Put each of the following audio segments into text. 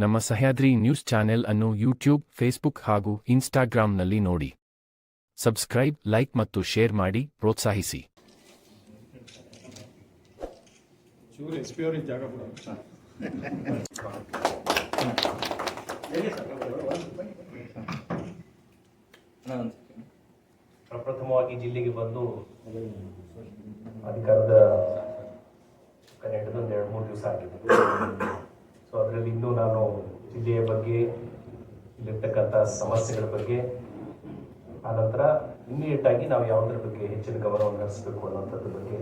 ನಮ್ಮ Sahyadri news channel ಅನ್ನು YouTube Facebook ಹಾಗೂ ಇನ್ಸ್ಟಾಗ್ರಾಂನಲ್ಲಿ ನೋಡಿ. ಸಬ್ಸ್ಕ್ರೈಬ್ ಲೈಕ್ ಮತ್ತು ಶೇರ್ ಮಾಡಿ ಪ್ರೋತ್ಸಾಹಿಸಿ. ಪ್ರಪ್ರಥಮವಾಗಿ ಜಿಲ್ಲೆಗೆ ಬಂದು ಅಧಿಕಾರದ ಕನೆಕ್ಟದ ಒಂದು ಎರಡು ಮೂರು ದಿವಸ ಆಗಿದೆ. ಸೊ ಅದರಲ್ಲಿ ಇನ್ನೂ ನಾನು ಜಿಲ್ಲೆಯ ಬಗ್ಗೆ, ಇಲ್ಲಿರ್ತಕ್ಕಂಥ ಸಮಸ್ಯೆಗಳ ಬಗ್ಗೆ, ಆನಂತರ ಇಮ್ಮಿಡಿಯೇಟ್ ಆಗಿ ನಾವು ಯಾವುದ್ರ ಬಗ್ಗೆ ಹೆಚ್ಚಿನ ಗಮನವನ್ನು ಹರಿಸಬೇಕು ಅನ್ನೋಂಥದ್ರ ಬಗ್ಗೆ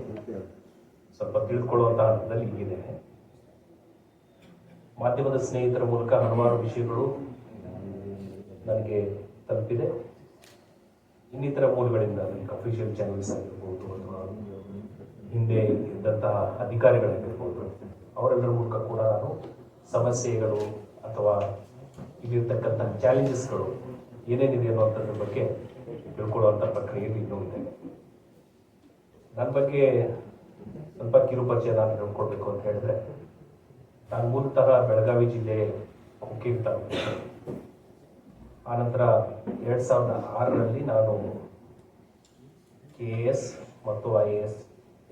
ಸ್ವಲ್ಪ ತಿಳಿದುಕೊಳ್ಳುವಂತಹ ಹಂತದಲ್ಲಿ ಈಗಿದ್ದೇನೆ ಮಾಧ್ಯಮದ ಸ್ನೇಹಿತರ ಮೂಲಕ ಹಲವಾರು ವಿಷಯಗಳು ನನಗೆ ತಲುಪಿದೆ. ಇನ್ನಿತರ ಮೂಲಗಳಿಂದ ಲೈಕ್ ಅಫಿಷಿಯಲ್ ಚಾನೆಲ್ಸ್ ಆಗಿರ್ಬೋದು ಅಥವಾ ಹಿಂದೆ ಇದ್ದಂತಹ ಅಧಿಕಾರಿಗಳಾಗಿರ್ಬೋದು, ಅವರೆಲ್ಲರ ಮೂಲಕ ಕೂಡ ನಾನು ಸಮಸ್ಯೆಗಳು ಅಥವಾ ಇಲ್ಲಿರ್ತಕ್ಕಂಥ ಚಾಲೆಂಜಸ್ಗಳು ಏನೇನಿದೆ ಅನ್ನುವಂಥದ್ರ ಬಗ್ಗೆ ತಿಳ್ಕೊಳ್ಳುವಂಥ ಪ್ರಕ್ರಿಯೆಯಲ್ಲಿ ಇನ್ನೂ ಇದೆ. ನನ್ನ ಬಗ್ಗೆ ಸ್ವಲ್ಪ ಕಿರುಪರಿಚಯ ನಾನು ಹೇಳ್ಕೊಡ್ಬೇಕು ಅಂತ ಹೇಳಿದ್ರೆ, ನಾನು ಮೂಲತಃ ಬೆಳಗಾವಿ ಜಿಲ್ಲೆ ಕುಕ್ಕಿ ಆನಂತರ ಎರಡು ಸಾವಿರದ ಆರರಲ್ಲಿ ನಾನು ಕೆ ಎ ಎಸ್ ಮತ್ತು ಐ ಎ ಎಸ್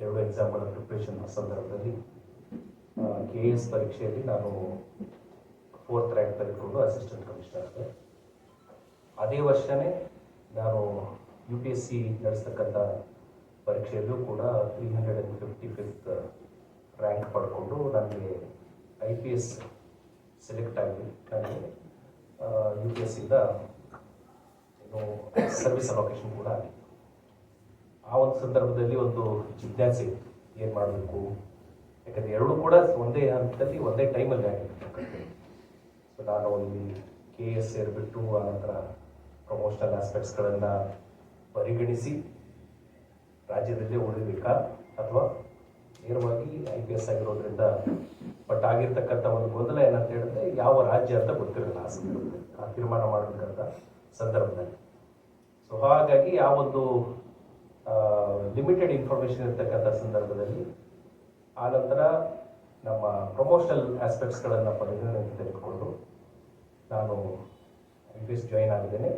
ಎರಡು ಎಕ್ಸಾಮ್ಗಳ ಪ್ರಿಪ್ರೇಷನ್ ಸಂದರ್ಭದಲ್ಲಿ ಕೆ ಎ ಎಸ್ ಪರೀಕ್ಷೆಯಲ್ಲಿ ನಾನು ಫೋರ್ತ್ ರ್ಯಾಂಕ್ ತೆಗೆದುಕೊಂಡು ಅಸಿಸ್ಟೆಂಟ್ ಕಮಿಷನರ್ ಆದೆ ಅದೇ ವರ್ಷವೇ ನಾನು ಯು ಪಿ ಎಸ್ ಸಿ ನಡೆಸ್ತಕ್ಕಂಥ ಪರೀಕ್ಷೆಯಲ್ಲೂ ಕೂಡ three hundred and fifty fifth rank ಪಡ್ಕೊಂಡು ನನಗೆ ಐ ಪಿ ಎಸ್ ಸೆಲೆಕ್ಟ್ ಆಗಿ ನನಗೆ ಯು ಪಿ ಎಸ್ ಇಂದ ಏನು ಸರ್ವಿಸ್ ಅಲೋಕೇಶನ್ ಕೂಡ ಆಗಿತ್ತು ಆ ಒಂದು ಸಂದರ್ಭದಲ್ಲಿ ಒಂದು ಜಿಜ್ಞಾಸೆ ಏನು ಮಾಡಬೇಕು? ಯಾಕಂದರೆ ಎರಡೂ ಕೂಡ ಒಂದೇ ಹಂತದಲ್ಲಿ ಒಂದೇ ಟೈಮಲ್ಲಿ ಆಗಿರ್ತಕ್ಕಂಥದ್ದು. ಸೊ ನಾನು ಇಲ್ಲಿ ಕೆ ಎಸ್ ಸೇರಿಬಿಟ್ಟು ಆನಂತರ ಪ್ರಮೋಷನಲ್ ಆಸ್ಪೆಕ್ಟ್ಸ್ಗಳನ್ನು ಪರಿಗಣಿಸಿ ರಾಜ್ಯದಲ್ಲೇ ಉಳಿಬೇಕಾ ಅಥವಾ ನೇರವಾಗಿ ಐ ಪಿ ಎಸ್ ಆಗಿರೋದ್ರಿಂದ ಬಟ್ ಆಗಿರ್ತಕ್ಕಂಥ ಒಂದು ಗೊಂದಲ ಏನಂತ ಹೇಳಿದ್ರೆ ಯಾವ ರಾಜ್ಯ ಅಂತ ಸಂದರ್ಭದಲ್ಲಿ. ಆ ತೀರ್ಮಾನ ಮಾಡಬೇಕಂತ ಸಂದರ್ಭದಲ್ಲಿ. ಸೊ ಹಾಗಾಗಿ ಆ ಒಂದು ಲಿಮಿಟೆಡ್ ಇನ್ಫಾರ್ಮೇಷನ್ ಇರ್ತಕ್ಕಂಥ ಸಂದರ್ಭದಲ್ಲಿ ಆನಂತರ ನಮ್ಮ ಪ್ರಮೋಷನಲ್ ಆಸ್ಪೆಕ್ಟ್ಸ್ಗಳನ್ನು ಪರಿಗಣನೆಗೆ ತೆಗೆದುಕೊಂಡು ನಾನು ಐ ಪಿ ಎಸ್ ಜಾಯಿನ್ ಆಗಿದ್ದೇನೆ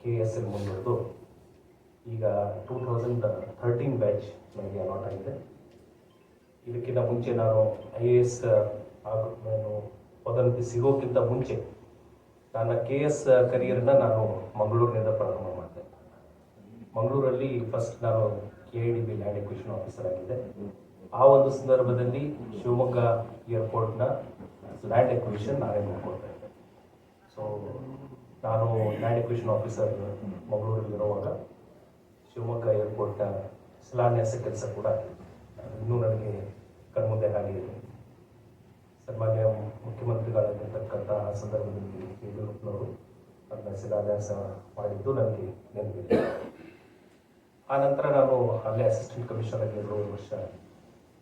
ಕೆ ಎಸ್ ಎಲ್ ಮುಂದುವರೆದು ಈಗ ಟೂ ತೌಸಂಡ್ ಥರ್ಟೀನ್ ಬ್ಯಾಚ್ ನನಗೆ ಅಲಾಟ್ ಆಗಿದೆ. ಇದಕ್ಕಿಂತ ಮುಂಚೆ ನಾನು ಐ ಎ ಎಸ್ ನಾನು ಪದೋನ್ನತಿ ಸಿಗೋಕ್ಕಿಂತ ಮುಂಚೆ ನನ್ನ ಕೆ ಎಸ್ ಕರಿಯರ್ನ ನಾನು ಮಂಗಳೂರಿನಿಂದ ಪ್ರಾರಂಭ ಮಾಡಿದೆ. ಮಂಗಳೂರಲ್ಲಿ ಫಸ್ಟ್ ನಾನು I D B land acquisition officer ಆಗಿದೆ. ಆ ಒಂದು ಸಂದರ್ಭದಲ್ಲಿ ಶಿವಮೊಗ್ಗ ಏರ್ಪೋರ್ಟ್ನ ಲ್ಯಾಂಡ್ ಎಕ್ವಿಷನ್ ನಾನೇ ನೋಡ್ಕೊಳ್ತಾ ಇದ್ದೆ ಸೊ ನಾನು ಲ್ಯಾಂಡ್ ಎಕ್ವಿಷನ್ ಆಫೀಸರ್ ಮಂಗಳೂರಲ್ಲಿರುವಾಗ ಶಿವಮೊಗ್ಗ ಏರ್ಪೋರ್ಟ್ನ ಶಿಲಾನ್ಯಾಸ ಕೆಲಸ ಕೂಡ ಇನ್ನೂ ನನಗೆ ಕಣ್ಮುಂದೆ ಆಗಿದೆ ಸನ್ಮಾನ್ಯ ಮುಖ್ಯಮಂತ್ರಿಗಳಾಗಿರ್ತಕ್ಕಂಥ ಸಂದರ್ಭದಲ್ಲಿ ಯಡಿಯೂರಪ್ಪನವರು ಅದನ್ನ ಶಿಲಾನ್ಯಾಸ ಮಾಡಿದ್ದು ನನಗೆ ನೆನಪಿದೆ. ಆ ನಂತರ ನಾನು ಅಲ್ಲೇ ಅಸಿಸ್ಟೆಂಟ್ ಕಮಿಷನರ್ ಆಗಿ ಎರಡೂವರೆ ವರ್ಷ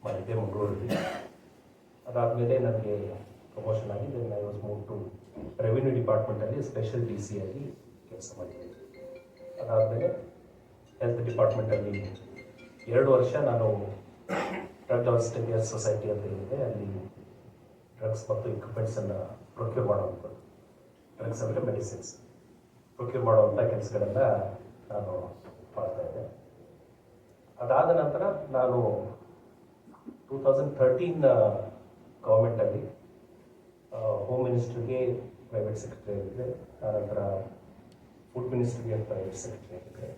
ಮಾಡಿದ್ದೆ ಮಂಗಳೂರಲ್ಲಿ. ಅದಾದಮೇಲೆ ನನಗೆ ಪ್ರಮೋಷನ್ ಆಗಿ then I was move to revenue ಡಿಪಾರ್ಟ್ಮೆಂಟಲ್ಲಿ special D C ಆಗಿ ಕೆಲಸ ಮಾಡಿದ್ದೆ. ಅದಾದಮೇಲೆ ಹೆಲ್ತ್ ಡಿಪಾರ್ಟ್ಮೆಂಟಲ್ಲಿ ಎರಡು ವರ್ಷ ನಾನು ಡ್ರಗ್ ಕೇರ್ ಸೊಸೈಟಿ ಅಂತ ಏನಿದೆ ಅಲ್ಲಿ ಡ್ರಗ್ಸ್ ಮತ್ತು ಇಕ್ವಿಪ್ಮೆಂಟ್ಸನ್ನು ಪ್ರೊಕ್ಯೂರ್ ಮಾಡುವಂಥದ್ದು. ಡ್ರಗ್ಸ್ ಅಂದರೆ ಮೆಡಿಸಿನ್ಸ್ ಪ್ರೊಕ್ಯೂರ್ ಮಾಡುವಂಥ ಕೆಲಸಗಳನ್ನು ನಾನು ಮಾಡ್ತಾ ಇದ್ದೆ ಅದಾದ ನಂತರ ನಾನು ಟೂ ತೌಸಂಡ್ ಥರ್ಟೀನ್ ಗೌರ್ಮೆಂಟಲ್ಲಿ ಹೋಮ್ ಮಿನಿಸ್ಟ್ರಿಗೆ ಪ್ರೈವೇಟ್ ಸೆಕ್ರೆಟರಿ ಆಗಿದ್ದೆ. ಆನಂತರ ಫುಡ್ ಮಿನಿಸ್ಟ್ರಿಗೆ ಪ್ರೈವೇಟ್ ಸೆಕ್ರೆಟರಿ ಆಗಿದ್ದೆ.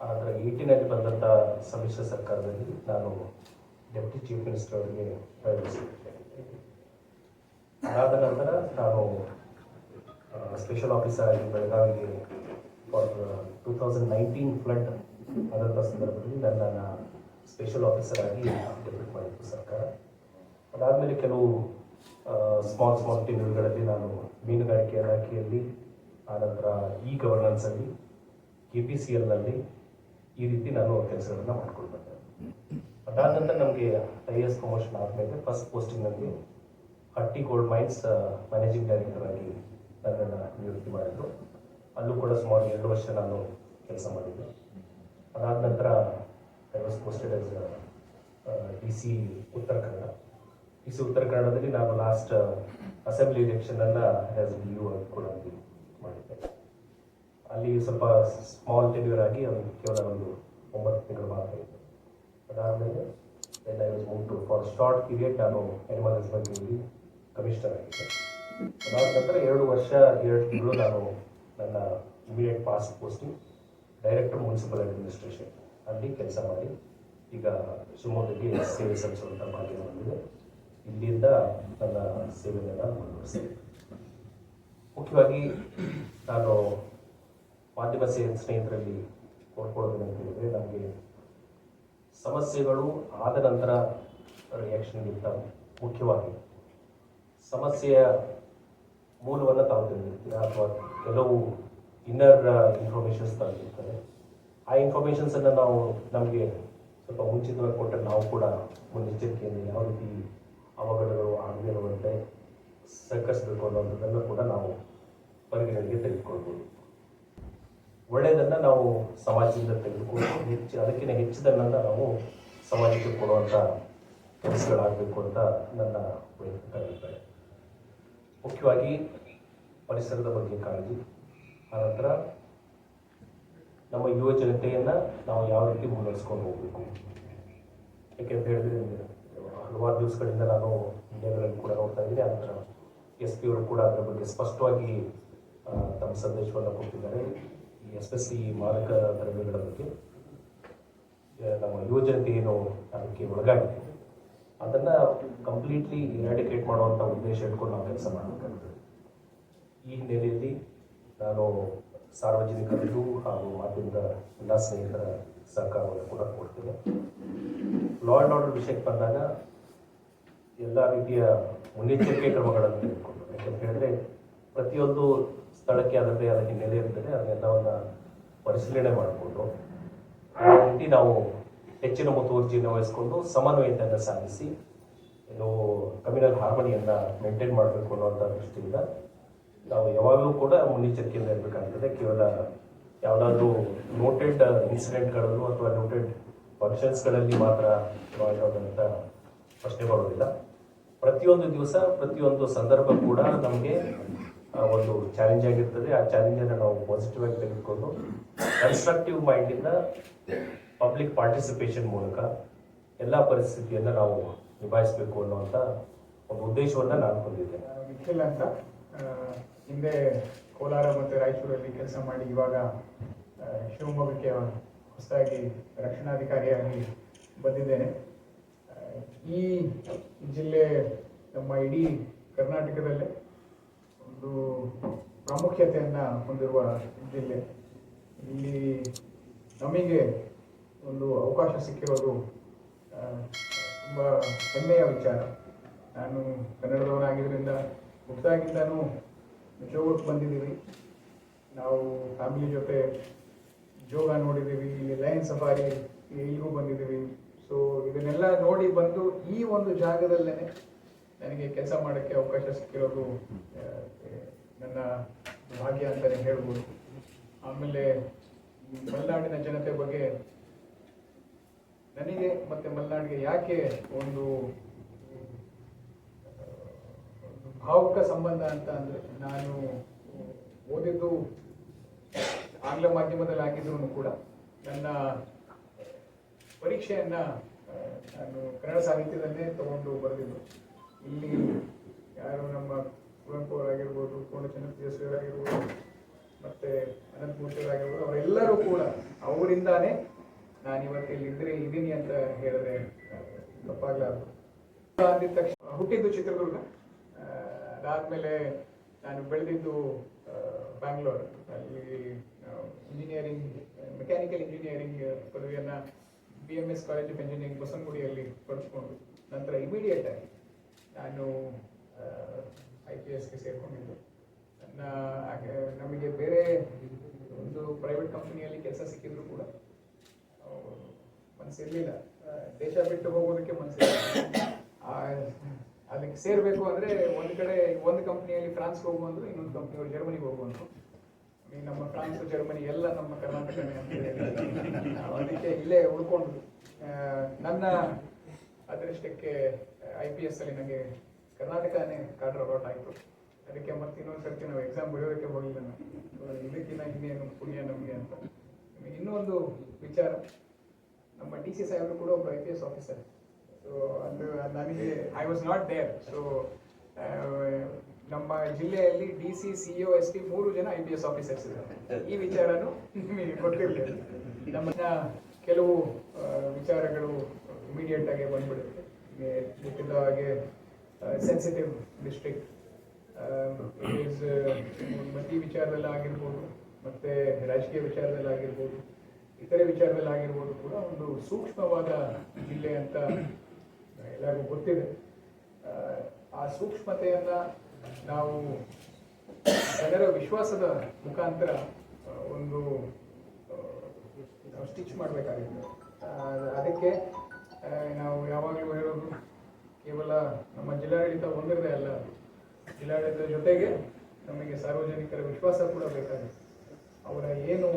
ಆನಂತರ ಏಯ್ಟೀನಲ್ಲಿ ಬಂದಂಥ ಸಮ್ಮಿಶ್ರ ಸರ್ಕಾರದಲ್ಲಿ ನಾನು ಡೆಪ್ಟಿ ಚೀಫ್ ಮಿನಿಸ್ಟರ್ ಅವರಿಗೆ ಪ್ರೈವೇಟ್ ಸೆಕ್ರೆಟರಿ ಆಗಿದ್ದೆ. ಅದಾದ ನಂತರ ನಾನು ಸ್ಪೆಷಲ್ ಆಫೀಸರ್ ಆಗಿ ಬೆಳಗಾವಿಗೆ for two thousand nineteen flood ಆದಂಥ ಸಂದರ್ಭದಲ್ಲಿ ನನ್ನನ್ನು ಸ್ಪೆಷಲ್ ಆಫೀಸರ್ ಆಗಿ ಡೆಪ್ಯೂಟ್ ಮಾಡಿತ್ತು ಸರ್ಕಾರ. ಅದಾದಮೇಲೆ ಕೆಲವು ಸ್ಮಾಲ್ ಸ್ಮಾಲ್ ತಿಂಗಳುಗಳಲ್ಲಿ ನಾನು ಮೀನುಗಾರಿಕೆ ಇಲಾಖೆಯಲ್ಲಿ ಆನಂತರ ಇ ಗವರ್ನೆನ್ಸಲ್ಲಿ ಕೆ ಪಿ ಸಿ ಎಲ್ನಲ್ಲಿ ಈ ರೀತಿ ನಾನು ಕೆಲಸಗಳನ್ನು ಮಾಡ್ಕೊಂಡು ಬಂದೆ. ಅದಾದ ನಂತರ ನಮಗೆ ಐ ಎಸ್ ಪ್ರಮೋಷನ್ ಆದಮೇಲೆ first ಪೋಸ್ಟಿಂಗ್ನಲ್ಲಿ Hatti gold mines managing director ಆಗಿ ನನ್ನನ್ನು ನಿವೃತ್ತಿ ಮಾಡಿದರು. ಅಲ್ಲೂ ಕೂಡ ಸುಮಾರು ಎರಡು ವರ್ಷ ನಾನು ಕೆಲಸ ಮಾಡಿದ್ದೆ. ಅದಾದ ನಂತರ I was posted as D C Uttara Kannada. D C Uttara ಕನ್ನಡದಲ್ಲಿ ನಾನು last assembly election as D U ಕೂಡ ಮಾಡಿದ್ದೆ. ಅಲ್ಲಿ ಸ್ವಲ್ಪ ಸ್ಮಾಲ್ ಟೆನ್ಯೂರ್ ಆಗಿ ಅದು ಕೇವಲ ಒಂದು ಒಂಬತ್ತು ತಿಂಗಳು ಮಾತ್ರ ಇತ್ತು. ಅದಾದಮೇಲೆ then I was move to for short period ನಾನು ಅನಿಮಲ್ ಹಸ್ಬೆಂಡ್ರಿ ಕಮಿಷನರ್ ಆಗಿದ್ದೆ. ಅದಾದ ನಂತರ ಎರಡು ವರ್ಷ, ಎರಡು ತಿಂಗಳು ನಾನು ನನ್ನ immediate past posting director municipal administration ಅಲ್ಲಿ ಕೆಲಸ ಮಾಡಿ. ಈಗ ಶಿವಮೊಗ್ಗಕ್ಕೆ ಸೇವೆ ಸಲ್ಲಿಸುವಂಥ ಭಾಗ್ಯ ಬಂದಿದೆ. ಇಲ್ಲಿಂದ ನನ್ನ ಸೇವೆಯನ್ನು ಮುಂದುವರಿಸಿದೆ. ಮುಖ್ಯವಾಗಿ ನಾನು ಮಾಧ್ಯಮ ಸೇ, ಸ್ನೇಹಿತರಲ್ಲಿ ಅಂತ ಹೇಳಿದ್ರೆ ನಮಗೆ ಸಮಸ್ಯೆಗಳು ಆದ ನಂತರ ರಿಯಾಕ್ಷನ್ಗಿಂತ ಮುಖ್ಯವಾಗಿ ಸಮಸ್ಯೆಯ ಮೂಲವನ್ನು ತಾವು ತಿಳಿದಿರ್ತೀರಾ ಅಥವಾ ಕೆಲವು ಇನ್ನರ್ ಇನ್ಫಾರ್ಮೇಷನ್ಸ್ ತಂದಿರ್ತಾರೆ. ಆ ಇನ್ಫಾರ್ಮೇಷನ್ಸನ್ನು ನಾವು ನಮಗೆ ಸ್ವಲ್ಪ ಮುಂಚಿತವಾಗಿ ಕೊಟ್ಟರೆ ನಾವು ಕೂಡ ಮುನ್ನೆಚ್ಚರಿಕೆಯಿಂದ ಯಾವ ರೀತಿ ಅವಘಡಗಳು ಆಗದೇ ಇರುವಂತೆ ಸಹಕರಿಸಬೇಕು ಅನ್ನೋದನ್ನು ಕೂಡ ನಾವು ಪರಿಗಣನೆಗೆ ತೆಗೆದುಕೊಳ್ಬೋದು. ಒಳ್ಳೆಯದನ್ನು ನಾವು ಸಮಾಜದಿಂದ ತೆಗೆದುಕೊಂಡು ಹೆಚ್ಚು, ಅದಕ್ಕಿಂತ ಹೆಚ್ಚಿದನ್ನು ನಾವು ಸಮಾಜಕ್ಕೆ ಕೊಡುವಂಥ ಕೆಲಸಗಳಾಗಬೇಕು ಅಂತ ನನ್ನ ವೈಯಕ್ತಿಕ ಅಭಿಪ್ರಾಯ ಮುಖ್ಯವಾಗಿ ಪರಿಸರದ ಬಗ್ಗೆ ಕಾಳಜಿ. ಆನಂತರ ನಮ್ಮ ಯುವ ಜನತೆಯನ್ನು ನಾವು ಯಾವ ರೀತಿ ಮುನ್ನಡೆಸ್ಕೊಂಡು ಹೋಗಬೇಕು? ಯಾಕೆಂತ ಹೇಳಿದ್ರೆ, ಹಲವಾರು ದಿವಸಗಳಿಂದ ನಾನು ಮೀಡಿಯಾಗಳಲ್ಲಿ ಕೂಡ ನೋಡ್ತಾ ಇದ್ದೀನಿ. ಆನಂತರ ಎಸ್ ಪಿ ಅವರು ಕೂಡ ಅದರ ಬಗ್ಗೆ ಸ್ಪಷ್ಟವಾಗಿ ತಮ್ಮ ಸಂದೇಶವನ್ನು ಕೊಟ್ಟಿದ್ದಾರೆ. ಈ ಎಸ್ ಸಿ ಮಾರಕ ದ್ರವ್ಯಗಳ ಬಗ್ಗೆ. ನಮ್ಮ ಯುವ ಜನತೆ ಏನು ಅದಕ್ಕೆ ಒಳಗಾಗಿದೆ? ಅದನ್ನು ಕಂಪ್ಲೀಟ್ಲಿ ಇರಾಡಿಕೇಟ್ ಮಾಡುವಂಥ ಉದ್ದೇಶ ಇಟ್ಕೊಂಡು ನಾವು ಕೆಲಸ ಮಾಡಬೇಕಾಗ್ತದೆ. ಈ ಹಿನ್ನೆಲೆಯಲ್ಲಿ ನಾನು ಸಾರ್ವಜನಿಕರಿಗೂ ಹಾಗೂ ಮಾಧ್ಯಮದ ಎಲ್ಲ ಸ್ನೇಹಿತರ ಸಹಕಾರವನ್ನು ಕೂಡ ಕೊಡ್ತೇನೆ. ಲಾ ಆ್ಯಂಡ್ ಆರ್ಡರ್ ವಿಷಯಕ್ಕೆ ಬಂದಾಗ ಎಲ್ಲ ರೀತಿಯ ಮುನ್ನೆಚ್ಚರಿಕೆ ಕ್ರಮಗಳನ್ನು ತೆಗೆದುಕೊಂಡು ಯಾಕಂತ ಹೇಳಿದ್ರೆ ಪ್ರತಿಯೊಂದು ಸ್ಥಳಕ್ಕೆ ಅದರದೇ ಆದ ಹಿನ್ನೆಲೆ ಇರ್ತದೆ. ಅದನ್ನೆಲ್ಲವನ್ನು ಪರಿಶೀಲನೆ ಮಾಡಿಕೊಂಡು ರೀತಿ ನಾವು ಹೆಚ್ಚಿನ ಮುತುವರ್ಜಿಯನ್ನು ವಹಿಸಿಕೊಂಡು ಸಮನ್ವಯತೆಯನ್ನು ಸಾಧಿಸಿ ಏನು ಕಮ್ಯುನಲ್ ಹಾರ್ಮನಿಯನ್ನು ಮೇಂಟೈನ್ ಮಾಡಬೇಕು ಅನ್ನುವಂಥ ದೃಷ್ಟಿಯಿಂದ ನಾವು ಯಾವಾಗಲೂ ಕೂಡ ಮುನ್ನೆಚ್ಚರಿಕೆಯಿಂದ ಇರಬೇಕಾಗ್ತದೆ. ಕೇವಲ ಯಾವುದಾದ್ರೂ ನೋಟೆಡ್ ಇನ್ಸಿಡೆಂಟ್ಗಳಲ್ಲೂ ಅಥವಾ ನೋಟೆಡ್ ಫಂಕ್ಷನ್ಸ್ಗಳಲ್ಲಿ ಮಾತ್ರ ಅಂತ ಪ್ರಶ್ನೆ ಮಾಡೋದಿಲ್ಲ. ಪ್ರತಿಯೊಂದು ದಿವಸ, ಪ್ರತಿಯೊಂದು ಸಂದರ್ಭ ಕೂಡ ನಮಗೆ ಒಂದು ಚಾಲೆಂಜ್ ಆಗಿರ್ತದೆ. ಆ ಚಾಲೆಂಜನ್ನು ನಾವು ಪಾಸಿಟಿವ್ ಆಗಿ ತೆಗೆದುಕೊಂಡು ಕನ್ಸ್ಟ್ರಕ್ಟಿವ್ ಮೈಂಡಿಂದ ಪಬ್ಲಿಕ್ ಪಾರ್ಟಿಸಿಪೇಷನ್ ಮೂಲಕ ಎಲ್ಲ ಪರಿಸ್ಥಿತಿಯನ್ನು ನಾವು ನಿಭಾಯಿಸಬೇಕು ಅನ್ನುವಂಥ ಒಂದು ಉದ್ದೇಶವನ್ನು ನಾನು ಹೊಂದಿದ್ದೇನೆ ಅಂತ ಹಿಂದೆ ಕೋಲಾರ ಮತ್ತು ರಾಯಚೂರಲ್ಲಿ ಕೆಲಸ ಮಾಡಿ ಇವಾಗ ಶಿವಮೊಗ್ಗಕ್ಕೆ ಹೊಸದಾಗಿ ರಕ್ಷಣಾಧಿಕಾರಿಯಾಗಿ ಬಂದಿದ್ದೇನೆ. ಈ ಜಿಲ್ಲೆ ನಮ್ಮ ಇಡೀ ಕರ್ನಾಟಕದಲ್ಲೇ ಒಂದು ಪ್ರಾಮುಖ್ಯತೆಯನ್ನು ಹೊಂದಿರುವ ಜಿಲ್ಲೆ. ಇಲ್ಲಿ ನಮಗೆ ಒಂದು ಅವಕಾಶ ಸಿಕ್ಕಿರೋದು ತುಂಬ ಹೆಮ್ಮೆಯ ವಿಚಾರ. ನಾನು ಕನ್ನಡದವನಾಗಿದ್ದರಿಂದ ಹುಟ್ಟಾಗಿಂದನೂ ಜೋಗಕ್ಕೆ ಬಂದಿದ್ದೀವಿ. ನಾವು ಫ್ಯಾಮಿಲಿ ಜೊತೆ ಜೋಗ ನೋಡಿದ್ದೀವಿ, ಇಲ್ಲಿ ಲೈನ್ ಸಫಾರಿ ಇಲ್ಲಿಗೂ ಬಂದಿದ್ದೀವಿ. ಸೊ ಇದನ್ನೆಲ್ಲ ನೋಡಿ ಬಂದು ಈ ಒಂದು ಜಾಗದಲ್ಲೇ ನನಗೆ ಕೆಲಸ ಮಾಡೋಕ್ಕೆ ಅವಕಾಶ ಸಿಕ್ಕಿರೋದು ನನ್ನ ಭಾಗ್ಯ ಅಂತಲೇ ಹೇಳ್ಬೋದು. ಆಮೇಲೆ ಮಲೆನಾಡಿನ ಜನತೆ ಬಗ್ಗೆ ನನಗೆ ಮತ್ತೆ ಮಲೆನಾಡಿಗೆ ಯಾಕೆ ಒಂದು ಒಂದು ಭಾವುಕ ಸಂಬಂಧ ಅಂತ ಅಂದ್ರೆ ನಾನು ಓದಿದ್ದು ಆಂಗ್ಲ ಮಾಧ್ಯಮದಲ್ಲಿ ಆಗಿದ್ರು ಕೂಡ ನನ್ನ ಪರೀಕ್ಷೆಯನ್ನ ನಾನು ಕನ್ನಡ ಸಾಹಿತ್ಯದಲ್ಲೇ ತಗೊಂಡು ಬರೆದಿದ್ದು. ಇಲ್ಲಿ ಯಾರು ನಮ್ಮ ಕುವೆಂಪು ಅವರಾಗಿರ್ಬೋದು ಪೂರ್ಣಚಂದ್ರ ತೇಜಸ್ವಿಯವರಾಗಿರ್ಬೋದು ಮತ್ತೆ ಅನಂತಮೂರ್ತಿಯವರಾಗಿರ್ಬೋದು ಅವರೆಲ್ಲರೂ ಕೂಡ ಅವರಿಂದಾನೇ ನಾನು ಇವತ್ತು ಇಲ್ಲಿ ಇದ್ರೆ ಇದ್ದೀನಿ ಅಂತ ಹೇಳಿದ್ರೆ ತಪ್ಪಾಗಲಾರದು. ಅಂದಿದ ತಕ್ಷಣ ಹುಟ್ಟಿದ್ದು ಚಿತ್ರದುರ್ಗ? ಅದಾದ್ಮೇಲೆ ನಾನು ಬೆಳೆದಿದ್ದು ಬ್ಯಾಂಗ್ಳೂರ್ ಅಲ್ಲಿ ಇಂಜಿನಿಯರಿಂಗ್ ಮೆಕ್ಯಾನಿಕಲ್ ಇಂಜಿನಿಯರಿಂಗ್ ಪದವಿಯನ್ನು B M S college of engineering ಬಸವನಗುಡಿಯಲ್ಲಿ ಪಡೆದುಕೊಂಡು ನಂತರ ಇಮಿಡಿಯೇಟ್ ಆಗಿ ನಾನು ಐ ಪಿ ಎಸ್ಗೆ ಸೇರಿಕೊಂಡಿದ್ದು. ನನ್ನ ನಮಗೆ ಬೇರೆ ಒಂದು ಪ್ರೈವೇಟ್ ಕಂಪನಿಯಲ್ಲಿ ಕೆಲಸ ಸಿಕ್ಕಿದ್ರು ಕೂಡ ಮನಸ್ಸಿರಲಿಲ್ಲ. ದೇಶ ಬಿಟ್ಟು ಹೋಗೋದಕ್ಕೆ ಮನಸ್ಸಿಲ್ಲ ಅದಕ್ಕೆ ಸೇರಬೇಕು ಅಂದ್ರೆ ಒಂದು ಕಡೆ ಒಂದು ಕಂಪ್ನಿಯಲ್ಲಿ ಫ್ರಾನ್ಸ್ ಹೋಗುವಂದ್ರು, ಇನ್ನೊಂದು ಕಂಪ್ನಿಯವರು ಜರ್ಮನಿಗೆ ಹೋಗುವಂದ್ರು. ಈ ನಮ್ಮ ಫ್ರಾನ್ಸ್ ಜರ್ಮನಿ ಎಲ್ಲ ನಮ್ಮ ಕರ್ನಾಟಕನೇ ಅಂತ ಅದಕ್ಕೆ ಇಲ್ಲೇ ಉಳ್ಕೊಂಡು ನನ್ನ ಅದೃಷ್ಟಕ್ಕೆ ಐ ಪಿ ಎಸ್ ಅಲ್ಲಿ ನನಗೆ ಕರ್ನಾಟಕನೇ ಕಾರ್ಡ್ ಅಲಾಟ್ ಆಯಿತು. ಅದಕ್ಕೆ ಮತ್ತೆ ಇನ್ನೊಂದು ಸರ್ತಿ ನಾವು ಎಕ್ಸಾಮ್ ಬರೆಯೋದಕ್ಕೆ ಹೋಗಿಲ್ಲ ನಾನು. ಇದಕ್ಕಿಂತ ಇನ್ನೇನು ಪುಣ್ಯ ನಮಗೆ ಅಂತ. ಇನ್ನೊಂದು ವಿಚಾರ. ನಮ್ಮ ಡಿ ಸಿ ಸಾಹೇಬರು ಕೂಡ ಒಬ್ಬ I P S officer so ಅದು ನನಗೆ I was not there so ನಮ್ಮ ಜಿಲ್ಲೆಯಲ್ಲಿ D C C O S T ಮೂರು ಜನ ಐ ಪಿ ಎಸ್ ಆಫೀಸರ್ಸ್ ಇದ್ದಾರೆ. ಈ ವಿಚಾರನೂ ನಿಮಗೆ ಗೊತ್ತಿರಲಿಲ್ಲ ನಮ್ಮ ಕೆಲವು ವಿಚಾರಗಳು ಇಮಿಡಿಯೇಟ್ ಆಗಿ ಬಂದ್ಬಿಡುತ್ತೆ. ಗೊತ್ತಿದ್ದ ಹಾಗೆ ಸೆನ್ಸಿಟಿವ್ ಡಿಸ್ಟ್ರಿಕ್ಟ್ ಇಸ್ ಮತಿ ವಿಚಾರದಲ್ಲಿ ಆಗಿರ್ಬೋದು ಮತ್ತೆ ರಾಜಕೀಯ ವಿಚಾರದಲ್ಲಿ ಆಗಿರ್ಬೋದು ಇತರೆ ವಿಚಾರದಲ್ಲಿ ಆಗಿರ್ಬೋದು ಕೂಡ ಒಂದು ಸೂಕ್ಷ್ಮವಾದ ಜಿಲ್ಲೆ ಅಂತ ಎಲ್ಲರಿಗೂ ಗೊತ್ತಿದೆ. ಆ, ಸೂಕ್ಷ್ಮತೆಯನ್ನು ನಾವು ಜನರ ವಿಶ್ವಾಸದ ಮುಖಾಂತರ ಒಂದು ಸ್ಟಿಚ್ ಮಾಡಬೇಕಾಗಿತ್ತು. ಅದಕ್ಕೆ ನಾವು ಯಾವಾಗಲೂ ಹೇಳೋದು ಕೇವಲ ನಮ್ಮ ಜಿಲ್ಲಾಡಳಿತ ಒಂದಿರದೇ ಅಲ್ಲ ಜಿಲ್ಲಾಡಳಿತದ ಜೊತೆಗೆ ನಮಗೆ ಸಾರ್ವಜನಿಕರ ವಿಶ್ವಾಸ ಕೂಡ ಬೇಕಾಗಿತ್ತು. ಅವರ ಏನು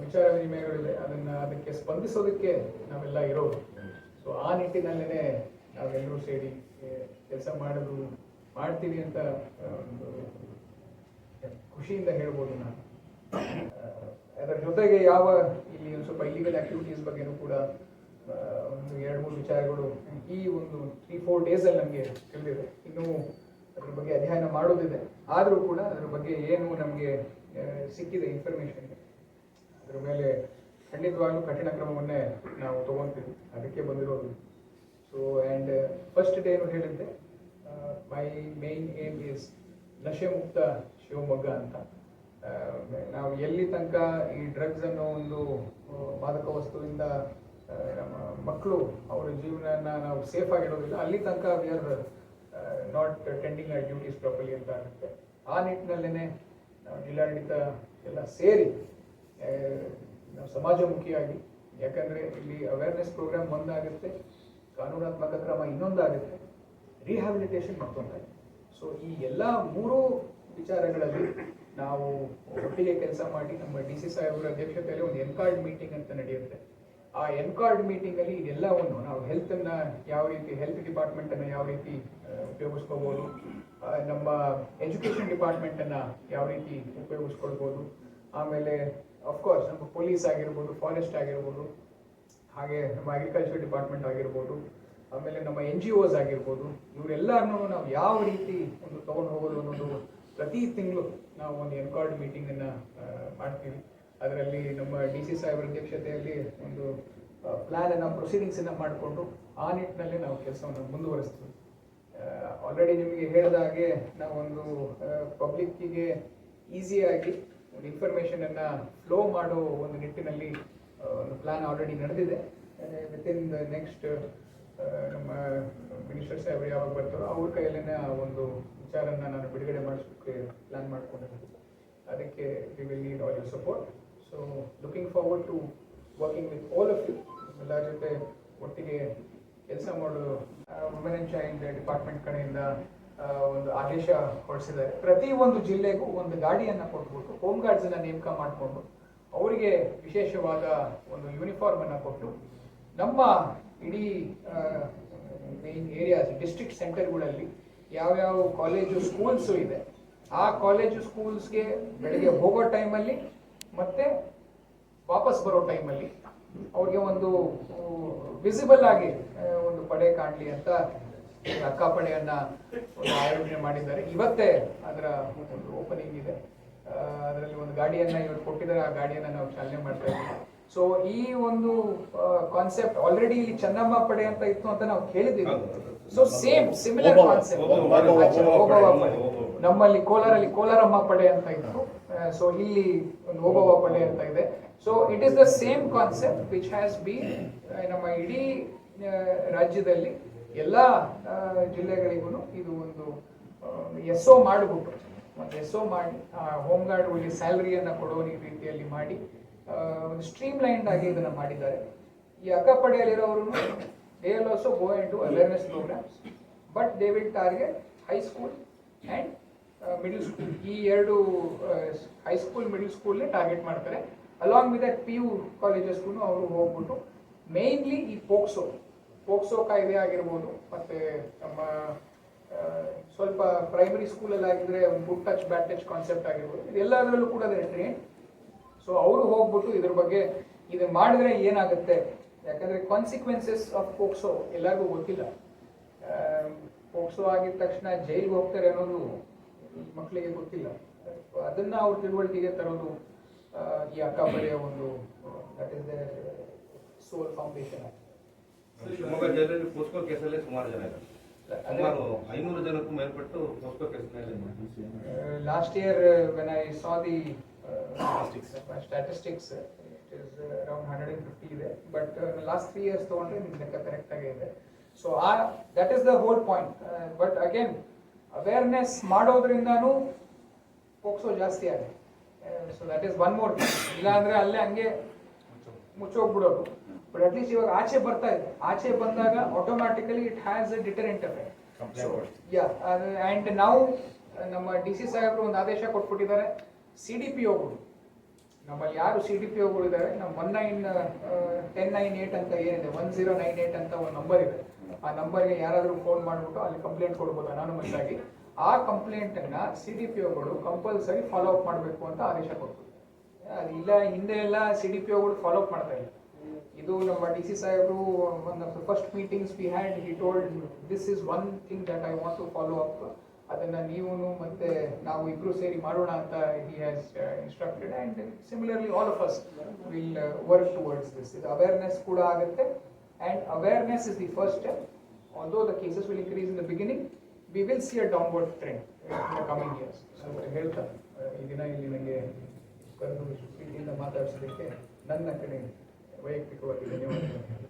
ವಿಚಾರ ವಿನಿಮಯಗಳಿದೆ ಅದನ್ನ ಅದಕ್ಕೆ ಸ್ಪಂದಿಸೋದಕ್ಕೆ ನಾವೆಲ್ಲ ಇರೋದು. ಸೊ ಆ ನಿಟ್ಟಿನಲ್ಲೇ ನಾವೆಲ್ಲರೂ ಸೇರಿ ಕೆಲಸ ಮಾಡೋದು, ಮಾಡ್ತೀವಿ ಅಂತ ಒಂದು ಖುಷಿಯಿಂದ ಹೇಳ್ಬೋದು ನಾನು. ಅದರ ಜೊತೆಗೆ ಯಾವ ಇಲ್ಲಿ ಸ್ವಲ್ಪ ಇಲ್ಲಿಗಲ್ ಆಕ್ಟಿವಿಟೀಸ್ ಬಗ್ಗೆನೂ ಕೂಡ ಒಂದು ಎರಡು, ಮೂರು ವಿಚಾರಗಳು ಈ ಒಂದು ತ್ರೀ ಫೋರ್ ಡೇಸಲ್ಲಿ ನಮಗೆ ತಿಳಿದಿದೆ. ಇನ್ನೂ ಅದ್ರ ಬಗ್ಗೆ ಅಧ್ಯಯನ ಮಾಡೋದಿದೆ. ಆದರೂ ಕೂಡ ಅದ್ರ ಬಗ್ಗೆ ಏನು ನಮಗೆ ಸಿಕ್ಕಿದೆ ಇನ್ಫಾರ್ಮೇಶನ್ ಅದ್ರ ಮೇಲೆ ಖಂಡಿತವಾಗ್ಲೂ ಕಠಿಣ ಕ್ರಮವನ್ನೇ ನಾವು ತಗೊಂತೀವಿ. ಅದಕ್ಕೆ ಬಂದಿರೋದು. ಸೊ ಆ್ಯಂಡ್ ಫಸ್ಟ್ ಡೇ ಏನು ಹೇಳಿದ್ದೆ? ಮೈ ಮೇನ್ ಏಮ್ ಇಸ್ ನಶೆ ಮುಕ್ತ ಶಿವಮೊಗ್ಗ ಅಂತ. ನಾವು ಎಲ್ಲಿ ತನಕ ಈ ಡ್ರಗ್ಸ್ ಅನ್ನೋ ಒಂದು ಆ, ಮಾದಕ ವಸ್ತುವಿಂದ ಆ, ನಮ್ಮ ಮಕ್ಕಳು ಅವರ ಜೀವನನ ನಾವು ಸೇಫ್ ಆಗಿಡೋದಿಲ್ಲ ಅಲ್ಲಿ ತನಕ we are not tending our duties properly ಅಂತ ಆಗುತ್ತೆ. ಆ ನಿಟ್ಟಿನಲ್ಲೇ ನಾವು ಜಿಲ್ಲಾಡಳಿತ ಎಲ್ಲ ಸೇರಿ ಆ, ಸಮಾಜಮುಖಿಯಾಗಿ. ಯಾಕಂದ್ರೆ ಇಲ್ಲಿ ಅವೇರ್ನೆಸ್ ಪ್ರೋಗ್ರಾಮ್ ಒಂದಾಗುತ್ತೆ, ಕಾನೂನಾತ್ಮಕ ಕ್ರಮ ಇನ್ನೊಂದಾಗುತ್ತೆ ರಿಹ್ಯಾಬಿಲಿಟೇಷನ್ ಮತ್ತೊಂದಾಗುತ್ತೆ ಸೊ ಈ ಎಲ್ಲ ಮೂರು ವಿಚಾರಗಳಲ್ಲಿ ನಾವು ಒಟ್ಟಿಗೆ ಕೆಲಸ ಮಾಡಿ ನಮ್ಮ ಡಿ ಸಿ ಸಾಹೇಬರ ಅಧ್ಯಕ್ಷತೆಯಲ್ಲಿ ಒಂದು ಎನ್ಕಾರ್ಡ್ ಮೀಟಿಂಗ್ ಅಂತ ನಡೆಯುತ್ತೆ. ಆ ಎನ್ಕಾರ್ಡ್ ಮೀಟಿಂಗ್ ಅಲ್ಲಿ ಇದೆಲ್ಲವನ್ನು ನಾವು ಹೆಲ್ತ್ ಅನ್ನ ಯಾವ ರೀತಿ ಹೆಲ್ತ್ ಡಿಪಾರ್ಟ್ಮೆಂಟ್ ಅನ್ನ ಯಾವ ರೀತಿ ಉಪಯೋಗಿಸ್ಕೋಬೋದು ನಮ್ಮ ಎಜುಕೇಶನ್ ಡಿಪಾರ್ಟ್ಮೆಂಟ್ ಅನ್ನ ಯಾವ ರೀತಿ ಉಪಯೋಗಿಸ್ಕೊಳ್ಬೋದು, ಆಮೇಲೆ ಅಫ್ಕೋರ್ಸ್ ನಮ್ಮ ಪೊಲೀಸ್ ಆಗಿರ್ಬೋದು ಫಾರೆಸ್ಟ್ ಆಗಿರ್ಬೋದು, ಹಾಗೆ ನಮ್ಮ ಅಗ್ರಿಕಲ್ಚರ್ ಡಿಪಾರ್ಟ್ಮೆಂಟ್ ಆಗಿರ್ಬೋದು, ಆಮೇಲೆ ನಮ್ಮ ಎನ್ ಜಿ ಒಸ್ ಆಗಿರ್ಬೋದು ಇವರೆಲ್ಲರನ್ನೂ ನಾವು ಯಾವ ರೀತಿ ಒಂದು ತೊಗೊಂಡು ಹೋಗೋದು ಅನ್ನೋದು ಪ್ರತಿ ತಿಂಗಳು ನಾವು ಒಂದು ಎನ್ಕಾರ್ಡ್ ಮೀಟಿಂಗನ್ನು ಮಾಡ್ತೀವಿ. ಅದರಲ್ಲಿ ನಮ್ಮ ಡಿ ಸಿ ಸಾಹೇಬರ ಅಧ್ಯಕ್ಷತೆಯಲ್ಲಿ ಒಂದು ಪ್ಲ್ಯಾನನ್ನು ಪ್ರೊಸೀಡಿಂಗ್ಸನ್ನು ಮಾಡಿಕೊಂಡು ಆ ನಿಟ್ಟಿನಲ್ಲಿ ನಾವು ಕೆಲಸವನ್ನು ಮುಂದುವರಿಸ್ತೀವಿ. ಆಲ್ರೆಡಿ ನಿಮಗೆ ಹೇಳಿದ ಹಾಗೆ ನಾವೊಂದು ಪಬ್ಲಿಕ್ಕಿಗೆ ಈಸಿಯಾಗಿ ಒಂದು ಇನ್ಫಾರ್ಮೇಷನನ್ನು ಫ್ಲೋ ಮಾಡೋ ಒಂದು ನಿಟ್ಟಿನಲ್ಲಿ ಒಂದು ಪ್ಲಾನ್ ಆಲ್ರೆಡಿ ನಡೆದಿದೆ. ವಿತ್ ಇನ್ ದ ನೆಕ್ಸ್ಟ್ ನಮ್ಮ ಮಿನಿಸ್ಟರ್ ಸಾಹೇಬ್ ಯಾವಾಗ ಬರ್ತಾರೋ ಅವ್ರ ಕೈಯಲ್ಲೇ ಆ ಒಂದು ವಿಚಾರನ ನಾನು ಬಿಡುಗಡೆ ಮಾಡಿಸೋಕ್ಕೆ ಪ್ಲಾನ್ ಮಾಡ್ಕೊಂಡಿದ್ದೀನಿ. ಅದಕ್ಕೆ we will need all your support so looking forward to working with all of you ಎಲ್ಲರ ಜೊತೆ ಒಟ್ಟಿಗೆ ಕೆಲಸ ಮಾಡೋದು ವುಮೆನ್ ಅಂಡ್ ಚೈಲ್ಡ್ ಡಿಪಾರ್ಟ್ಮೆಂಟ್ ಕಡೆಯಿಂದ ಒಂದು ಆದೇಶ ಹೊರಡಿಸಿದ್ದಾರೆ. ಪ್ರತಿ ಒಂದು ಜಿಲ್ಲೆಗೂ ಒಂದು ಗಾಡಿಯನ್ನ ಕೊಟ್ಬಿಟ್ಟು ಹೋಮ್ ಗಾರ್ಡ್ಸ್ ಅನ್ನ ನೇಮಕ ಮಾಡಿಕೊಂಡು ಅವರಿಗೆ ವಿಶೇಷವಾದ ಒಂದು ಯೂನಿಫಾರ್ಮ್ ಅನ್ನ ಕೊಟ್ಟು ನಮ್ಮ ಇಡೀ ಮೇನ್ ಏರಿಯಾಸ್ ಡಿಸ್ಟ್ರಿಕ್ಟ್ ಸೆಂಟರ್ಗಳಲ್ಲಿ ಯಾವ್ಯಾವ ಕಾಲೇಜು ಸ್ಕೂಲ್ಸು ಇದೆ, ಆ ಕಾಲೇಜು ಸ್ಕೂಲ್ಸ್ಗೆ ಬೆಳಿಗ್ಗೆ ಹೋಗೋ ಟೈಮಲ್ಲಿ ಮತ್ತೆ ವಾಪಸ್ ಬರೋ ಟೈಮಲ್ಲಿ ಅವ್ರಿಗೆ ಒಂದು ವಿಸಿಬಲ್ ಆಗಿ ಒಂದು ಪಡೆ ಕಾಣಲಿ ಅಂತ ಈ ಅಕ್ಕಾಪಡೆಯನ್ನ ಆಯೋಜನೆ ಮಾಡಿದ್ದಾರೆ. ಇವತ್ತೇ ಅದರ ಒಂದು ಓಪನಿಂಗ್ ಇದೆ. ಅದರಲ್ಲಿ ಒಂದು ಗಾಡಿಯನ್ನ ಇವರು ಕೊಟ್ಟಿದ್ದಾರೆ. ಆ ಗಾಡಿಯನ್ನ ನಾವು ಚಾಲನೆ ಮಾಡ್ತಾ ಇದ್ದೀವಿ. ಸೊ ಈ ಒಂದು ಕಾನ್ಸೆಪ್ಟ್ ಆಲ್ರೆಡಿ ಇಲ್ಲಿ ಚೆನ್ನಮ್ಮ ಪಡೆ ಅಂತ ಇತ್ತು ಅಂತ ನಾವು ಕೇಳಿದ್ದೀವಿ. ಸೊ ಸೇಮ್ ಸಿಮಿಲರ್ ಕಾನ್ಸೆಪ್ಟ್ ನಮ್ಮಲ್ಲಿ ಕೋಲಾರಲ್ಲಿ ಕೋಲಾರಮ್ಮ ಪಡೆ ಅಂತ ಇತ್ತು. ಸೊ ಇಲ್ಲಿ ಒಂದು ಓಬವ್ವ ಪಡೆ ಅಂತ ಇದೆ. So it is the same concept which has be ನಮ್ಮ ಇಡೀ ರಾಜ್ಯದಲ್ಲಿ ಎಲ್ಲ ಜಿಲ್ಲೆಗಳಿಗೂ ಇದು ಒಂದು ಎಸ್ ಒ ಮಾಡಿಬಿಟ್ಟು ಒಂದು ಎಸ್ ಒ ಮಾಡಿ ಹೋಮ್ ಗಾರ್ಡ್ಗಳಿಗೆ ಸ್ಯಾಲ್ರಿಯನ್ನು ಕೊಡೋ ರೀತಿಯಲ್ಲಿ ಮಾಡಿ ಒಂದು ಸ್ಟ್ರೀಮ್ ಲೈನ್ಡ್ ಆಗಿ ಇದನ್ನು ಮಾಡಿದ್ದಾರೆ. ಈ ಅಕ್ಕಪಡೆಯಲ್ಲಿರೋರು they will also go in to awareness programs but they will target high school and middle school ಈ ಎರಡು ಹೈಸ್ಕೂಲ್ ಮಿಡಲ್ ಸ್ಕೂಲ್ನೇ ಟಾರ್ಗೆಟ್ ಮಾಡ್ತಾರೆ. Along with that P U ಕಾಲೇಜಸ್ಗೂ ಅವರು ಹೋಗ್ಬಿಟ್ಟು ಮೇನ್ಲಿ ಈ ಪೋಕ್ಸೋ ಪೋಕ್ಸೋ ಕಾಯ್ದೆ ಆಗಿರ್ಬೋದು, ಮತ್ತೆ ನಮ್ಮ ಸ್ವಲ್ಪ ಪ್ರೈಮರಿ ಸ್ಕೂಲಲ್ಲಿ ಆಗಿದ್ರೆ good touch bad touch concept ಆಗಿರ್ಬೋದು, ಇದೆಲ್ಲದರಲ್ಲೂ ಕೂಡ ಟ್ರೈನ್ ಸೊ ಅವರು ಹೋಗ್ಬಿಟ್ಟು ಇದ್ರ ಬಗ್ಗೆ ಇದು ಮಾಡಿದ್ರೆ ಏನಾಗುತ್ತೆ? ಯಾಕಂದ್ರೆ ಕಾನ್ಸಿಕ್ವೆನ್ಸಸ್ ಆಫ್ ಪೋಕ್ಸೋ ಎಲ್ಲರಿಗೂ ಗೊತ್ತಿಲ್ಲ. ಪೋಕ್ಸೋ ಆಗಿದ ತಕ್ಷಣ ಜೈಲಿಗೆ ಹೋಗ್ತಾರೆ ಅನ್ನೋದು ಮಕ್ಕಳಿಗೆ ಗೊತ್ತಿಲ್ಲ. ಅದನ್ನು ಅವ್ರ ತಿಳುವಳಿಕೆಗೆ ತರೋದು ಈ ಬರೆಯ ಒಂದು that is the soul foundation Shivamogga ಜಿಲ್ಲೆಯಲ್ಲಿ ಪೋಸ್ಕೋ ಕೇಸಲ್ಲೇ ಸುಮಾರು ಜನ ಇದ್ದಾರೆ. ಸುಮಾರು ಐನೂರು ಜನಕ್ಕೂ ಮೇಲ್ಪಟ್ಟು ಪೋಸ್ಕೋ ಕೇಸ್ನಲ್ಲಿ last year when I saw the statistics it is around hundred and fifty ಇದೆ. ಬಟ್ ಲಾಸ್ಟ್ ತ್ರೀ ಇಯರ್ಸ್ ತೊಗೊಂಡ್ರೆ ನಿಮ್ಗೆ ಲೆಕ್ಕ ಕರೆಕ್ಟ್ ಆಗೇ ಇದೆ. ಸೊ ಆ that is the whole point but again awareness ಮಾಡೋದ್ರಿಂದನೂ POCSO ಜಾಸ್ತಿ ಆಗಿದೆ. So that is one more ಇಲ್ಲ ಅಂದ್ರೆ ಅಲ್ಲೇ ಹಂಗೆ ಮುಚ್ಚೋಗ್ಬಿಡೋದು. ಬಟ್ ಅಟ್ಲೀಸ್ಟ್ ಇವಾಗ ಆಚೆ ಬರ್ತಾ ಇದೆ. ಆಚೆ ಬಂದಾಗ automatically it has a deterrent effect yeah and ನಾವು ನಮ್ಮ ಡಿ ಸಿ ಸಾಹೇಬರು ಒಂದು ಆದೇಶ ಕೊಟ್ಬಿಟ್ಟಿದ್ದಾರೆ. ಸಿ ಡಿ ಪಿ ಒಗಳು ನಮ್ಮಲ್ಲಿ ಯಾರು ಸಿ ಡಿ ಪಿ ಒಗಳು ಇದ್ದಾರೆ ನಮ್ಮ one nine ten nine eight ಅಂತ ಏನಿದೆ ಒನ್ ಜೀರೋ ನೈನ್ ಏಟ್ ಅಂತ ಒಂದು ನಂಬರ್ ಇದೆ. ಆ ನಂಬರ್ಗೆ ಯಾರಾದರೂ ಫೋನ್ ಮಾಡಿಬಿಟ್ಟು ಅಲ್ಲಿ ಕಂಪ್ಲೇಂಟ್ ಕೊಡ್ಬೋದು ಅನಾನಮಸ್ ಆಗಿ. ಆ ಕಂಪ್ಲೇಂಟ್ ಅನ್ನ ಸಿ ಡಿ ಪಿ ಒಗಳು ಕಂಪಲ್ಸರಿ ಫಾಲೋ ಅಪ್ ಮಾಡಬೇಕು ಅಂತ ಆದೇಶ ಕೊಡ್ಬೋದು ಅದು ಇಲ್ಲ ಹಿಂದೆ ಎಲ್ಲ ಸಿ ಡಿ ಪಿ ಒಗಳು ಫಾಲೋ ಅಪ್ ಮಾಡ್ತಾ ಇಲ್ಲ. ಇದು ನಮ್ಮ ಡಿ ಸಿ ಸಾಹೇಬರು one of the first meetings we had he told this is one thing that I want to follow up ಅದನ್ನು ನೀವು ಮತ್ತೆ ನಾವು ಇಬ್ರು ಸೇರಿ ಮಾಡೋಣ ಅಂತ he has instructed and similarly all of us will work towards this ಇದು awareness ಕೂಡ ಆಗುತ್ತೆ. And awareness is the first step although the cases will increase in the beginning, we will see a downward trend in the coming years. So ಹೇಳ್ತಾ ಆ, ಈ ದಿನ ಇಲ್ಲಿ ನನಗೆ ಕರೆದು ಪ್ರೀತಿಯಿಂದ ನನ್ನ ಕಡೆ ವೈಯಕ್ತಿಕವಾಗಿ ಧನ್ಯವಾದಗಳು